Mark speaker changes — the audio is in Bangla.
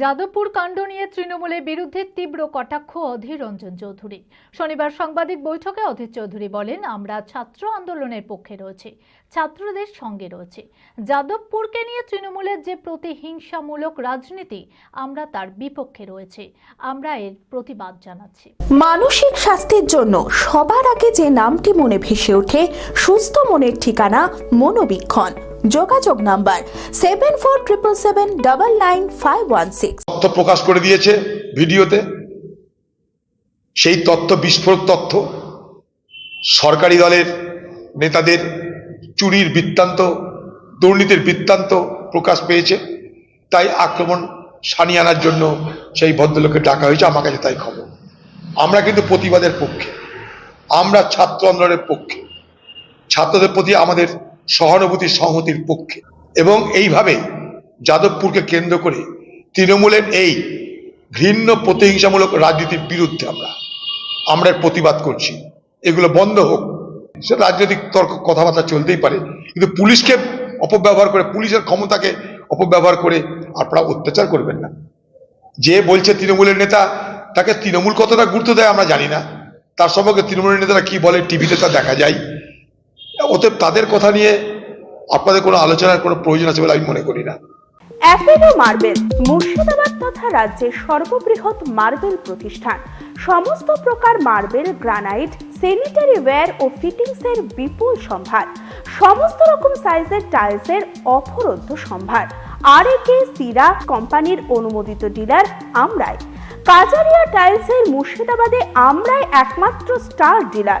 Speaker 1: যাদবপুর কাণ্ড নিয়ে তৃণমূলের বিরুদ্ধে তীব্র কটাক্ষ অধীর রঞ্জন চৌধুরী। শনিবার সাংবাদিক বৈঠকে অধীর চৌধুরী বলেন, আমরা ছাত্র আন্দোলনের পক্ষে রয়েছি, ছাত্রদের সঙ্গে রয়েছে। যাদবপুরকে নিয়ে তৃণমূলের যে প্রতিহিংসামূলক রাজনীতি, আমরা তার বিপক্ষে রয়েছে। আমরা এর প্রতিবাদ জানাচ্ছি।
Speaker 2: মানসিক স্বাস্থ্যের জন্য সবার আগে যে নামটি মনে ভেসে ওঠে, সুস্থ মনের ঠিকানা মনোবীক্ষণ। যোগাযোগ number seven four triple seven double nine five one six
Speaker 3: তথ্য প্রকাশ করে দিয়েছে ভিডিওতে। সেই তথ্য, বিস্ফোরক তথ্য সরকারি দলের নেতাদের চুরির বৃত্তান্ত, দুর্নীতির বৃত্তান্ত প্রকাশ পেয়েছে। তাই আক্রমণ সানিয়ে আনার জন্য সেই ভদ্রলোককে ডাকা হয়েছে। আমার কাছে তাই খবর। আমরা কিন্তু প্রতিবাদের পক্ষে। আমরা ছাত্র আন্দোলনের পক্ষে। ছাত্রদের প্রতি আমাদের সহানুভূতি সংহতির পক্ষে। এবং এইভাবে যাদবপুরকে কেন্দ্র করে তৃণমূলের এই ঘৃণ্য প্রতিহিংসামূলক রাজনীতির বিরুদ্ধে আমরা আমরা প্রতিবাদ করছি। এগুলো বন্ধ হোক। সে রাজনৈতিক তর্ক কথাবার্তা চলতেই পারে। কিন্তু পুলিশকে অপব্যবহার করে, পুলিশের ক্ষমতাকে অপব্যবহার করে আপনারা অত্যাচার করবেন না। যে বলছে তৃণমূলের নেতা, তাকে তৃণমূল কতটা গুরুত্ব দেয় আমরা জানি না। তার সম্পর্কে তৃণমূলের নেতারা কি বলে, টিভিতে তা দেখা যায়। অতএব তাদের কথা নিয়ে আপনাদের কোনো আলোচনার কোনো প্রয়োজন আছে বলে আমি মনে করি না।
Speaker 2: অ্যাপেলো মার্বেল, মুর্শিদাবাদ তথা রাজ্যের সর্ববৃহৎ মার্বেল প্রতিষ্ঠান। সমস্ত প্রকার মার্বেল, গ্রানাইট স্যানিটারি ওয়্যার ও ফিটিংসের বিপুল সম্ভার। সমস্ত রকম সাইজের টাইলসের অপরোধ্য সম্ভার। আর একে সিরা কোম্পানির অনুমোদিত ডিলার আমরাই। কাজারিয়া টাইলসের মুর্শিদাবাদে আমরাই একমাত্র স্টার ডিলার